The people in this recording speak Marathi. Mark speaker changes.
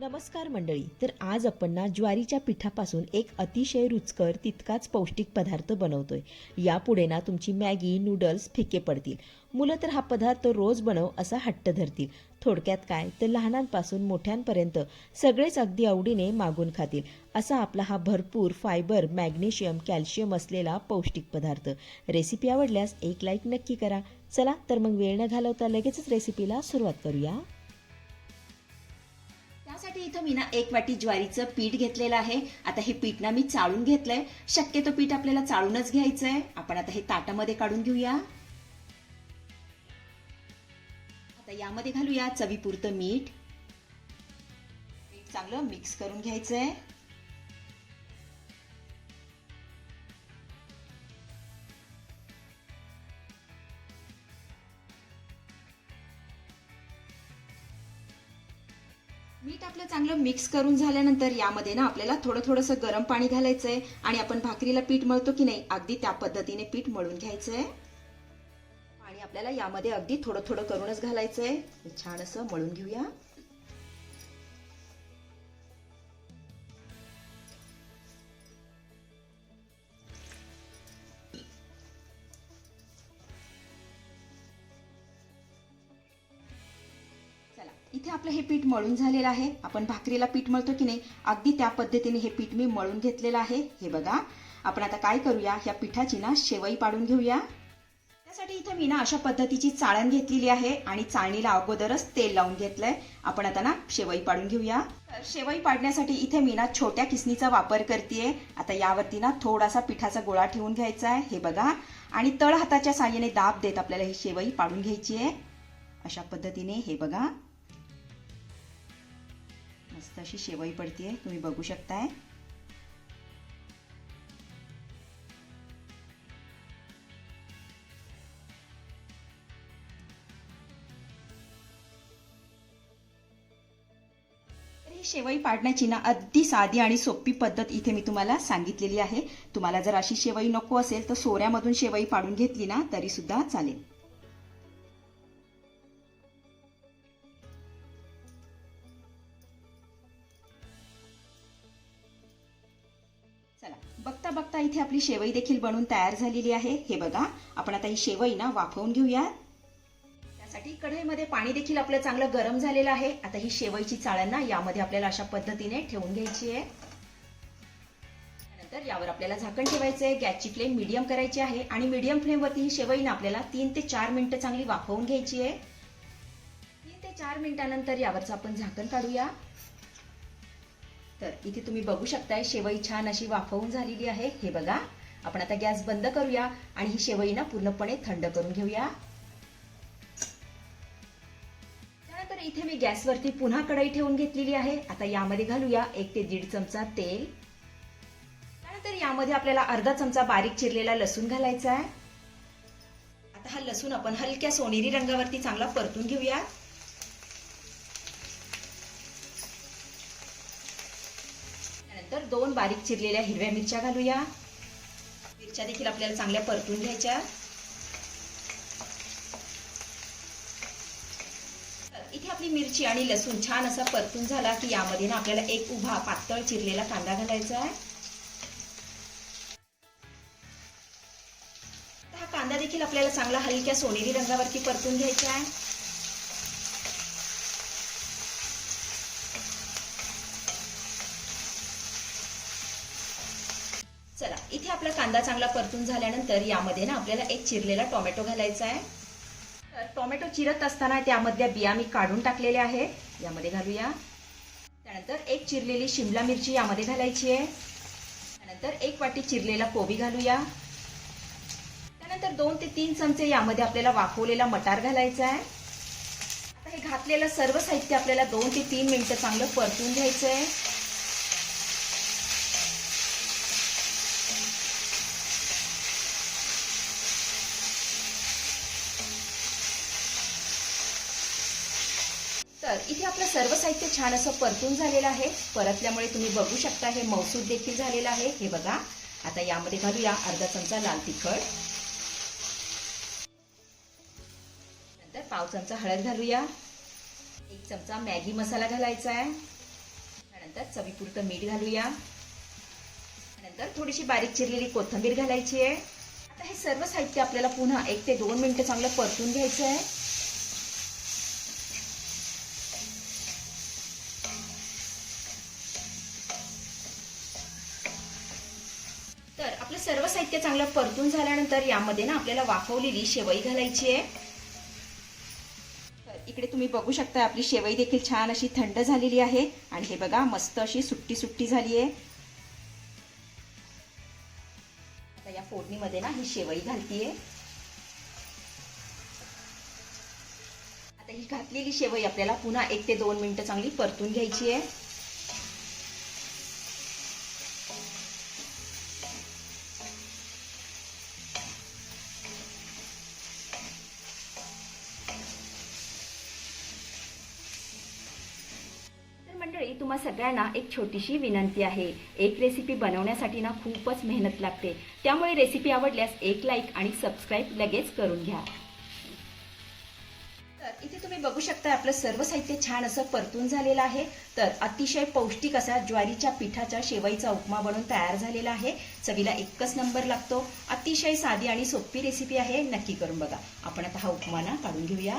Speaker 1: नमस्कार मंडळी तर आज आपण ना ज्वारीच्या पिठापासून एक अतिशय रुचकर तितकाच पौष्टिक पदार्थ बनवतोय. यापुढे ना तुमची मॅगी नूडल्स फिके पडतील. मुलं तर हा पदार्थ रोज बनव असा हट्ट धरतील. थोडक्यात काय? तर लहानांपासून मोठ्यांपर्यंत सगळेच अगदी आवडीने मागून खातील. असा आपला हा भरपूर फायबर मॅग्नेशियम कॅल्शियम असलेला पौष्टिक पदार्थ. रेसिपी आवडल्यास एक लाईक नक्की करा. चला तर मग वेळ न घालवता लगेचच रेसिपीला सुरुवात करूया.
Speaker 2: आता इथं मी ना एक वाटी ज्वारीचं पीठ घेतलेलं आहे. आता हे पीठ ना मी चाळून घेतलंय. शक्यतो पीठ आपल्याला चाळूनच घ्यायचंय. आपण आता हे ताटामध्ये काढून घेऊया. आता यामध्ये घालूया चवीपुरतं मीठ. मीठ चांगलं मिक्स करून घ्यायचंय. मीठ आपलं चांगलं मिक्स करून झाल्यानंतर यामध्ये ना आपल्याला थोडं थोडंसं गरम पाणी घालायचंय आणि आपण भाकरीला पीठ मळतो की नाही अगदी त्या पद्धतीने पीठ मळून घ्यायचंय. पाणी आपल्याला यामध्ये अगदी थोडं थोडं करूनच घालायचंय. छान असं मळून घेऊया. इथे आपलं हे पीठ मळून झालेलं आहे. आपण भाकरीला पीठ मळतो की नाही अगदी त्या पद्धतीने हे पीठ मी मळून घेतलेलं आहे. हे बघा आपण आता काय करूया? ह्या पिठाची ना शेवई पाडून घेऊया. त्यासाठी इथे मी ना अशा पद्धतीची चाळण घेतलेली आहे आणि चाळणीला अगोदरच तेल लावून घेतलंय. आपण आता ना शेवई पाडून घेऊया. तर शेवई पाडण्यासाठी इथे मी ना छोट्या किसनीचा वापर करते आता यावरती ना थोडासा पिठाचा गोळा ठेवून घ्यायचा आहे. हे बघा. आणि तळ हाताच्या साह्याने दाब देत आपल्याला ही शेवई पाडून घ्यायची आहे अशा पद्धतीने हे बघा. मस्त अशी शेवई पडतीये. तुम्ही बघू शकताय. ही शेवई पाडण्याची ना अगदी साधी आणि सोपी पद्धत इथे मी तुम्हाला सांगितलेली आहे. तुम्हाला जर अशी शेवई नको असेल तर सोऱ्यामधून शेवई पाडून घेतली ना तरी सुद्धा चालेल. आता इथे आपली शेवई देखील बनून तयार झालेली आहे. हे बघा आपण आता ही शेवई ना वाफवून घेऊया त्यासाठी कढईमध्ये पाणी देखील आपलं चांगलं गरम झालेलं आहे. आता ही शेवईची चाळण ना यामध्ये आपल्याला अशा पद्धतीने ठेवून घ्यायची आहे. त्यानंतर यावर आपल्याला झाकण ठेवायचं आहे. गॅसची फ्लेम मीडियम करायची आहे आणि मीडियम फ्लेमवरती ही शेवई ना आपल्याला तीन ते चार मिनिटं चांगली वाफवून घ्यायची आहे. तीन ते चार मिनिटानंतर यावरचं आपण झाकण काढूया. तर इथे तुम्ही बघू शकताय शेवई छान अशी वाफवून झालेली आहे. हे बघा आपण आता गॅस बंद करूया आणि ही शेवई ना पूर्णपणे थंड करून घेऊया. त्यानंतर इथे मी गॅसवरती पुन्हा कढई ठेवून घेतलेली आहे. आता यामध्ये घालूया एक ते दीड चमचा तेल. त्यानंतर यामध्ये आपल्याला अर्धा चमचा बारीक चिरलेला लसूण घालायचा आहे. आता हा लसूण आपण हलक्या सोनेरी रंगावरती चांगला परतून घेऊया दोन बारीक चिरलेल्या हिरव्या मिरच्या घालूया. मिरच्या देखील आपल्याला चांगल्या परतून घ्यायच्या. इथे आपली मिरची आणि लसूण छान असा परतून झाला की यामध्ये ना आपल्याला एक उभा पातळ चिरलेला कांदा घालायचा आहे. हा कांदा देखील आपल्याला चांगला हलक्या सोनेरी रंगावरती परतून घ्यायचा आहे. चला इथे आपला कांदा चांगला परतून झाल्यानंतर यामध्ये ना आपल्याला एक चिरलेला टोमॅटो घालायचा आहे. तर टोमॅटो चिरत असताना त्यामधल्या बिया मी काढून टाकलेल्या आहे. यामध्ये घालूया. त्यानंतर एक चिरलेली शिमला मिरची यामध्ये घालायची आहे. त्यानंतर एक वाटी चिरलेला कोबी घालूया. त्यानंतर दोन ते तीन चमचे यामध्ये आपल्याला वाफवलेला मटार घालायचा आहे. आता हे घातलेलं सर्व साहित्य आपल्याला दोन ते तीन मिनटं चांगलं परतून घ्यायचं आहे तर इथे आपलं सर्व साहित्य छान असं परतून झालेलं आहे. परतल्यामुळे तुम्ही बघू शकता हे मौसूद देखील झालेलं आहे. हे बघा. आता यामध्ये घालूया अर्धा चमचा लाल तिखट. नंतर पाव चमचा हळद घालूया. एक चमचा मॅगी मसाला घालायचा आहे. त्यानंतर चवीपुरतं मीठ घालूया. नंतर थोडीशी बारीक चिरलेली कोथिंबीर घालायची आहे. आता हे सर्व साहित्य आपल्याला पुन्हा एक ते दोन मिनिटं चांगलं परतून घ्यायचं आहे. आपलं सर्व साहित्य चांगलं परतून झाल्यानंतर यामध्ये ना आपल्याला वाफवलेली शेवई घालायची आहे. इकडे तुम्ही बघू शकता आपली शेवई देखील छान अशी थंड झालेली आहे. आणि हे बघा मस्त अशी सुट्टी सुट्टी झाली आहे. आता या फोडणीमध्ये ना ही शेवई घालतीये. आता ही घातलेली शेवई आपल्याला पुन्हा एक ते दोन मिनिटं चांगली परतून घ्यायची आहे. तरी तुम्हा सगळ्यांना एक छोटीशी विनंती आहे. एक रेसिपी बनवण्यासाठी ना खूपच मेहनत लागते. त्यामुळे रेसिपी आवडल्यास एक लाईक आणि सबस्क्राईब लगेच करून घ्या. तर इथे तुम्ही बघू शकता आपलं सर्व साहित्य छान असं परतून झालेलं आहे. तर अतिशय पौष्टिक असा ज्वारीच्या पिठाच्या शेवईचा उपमा बनवून तयार झालेला आहे. चवीला एकच नंबर लागतो. अतिशय साधी आणि सोपी रेसिपी आहे. नक्की करून बघा. आपण आता हा उपमा ना काढून घेऊया.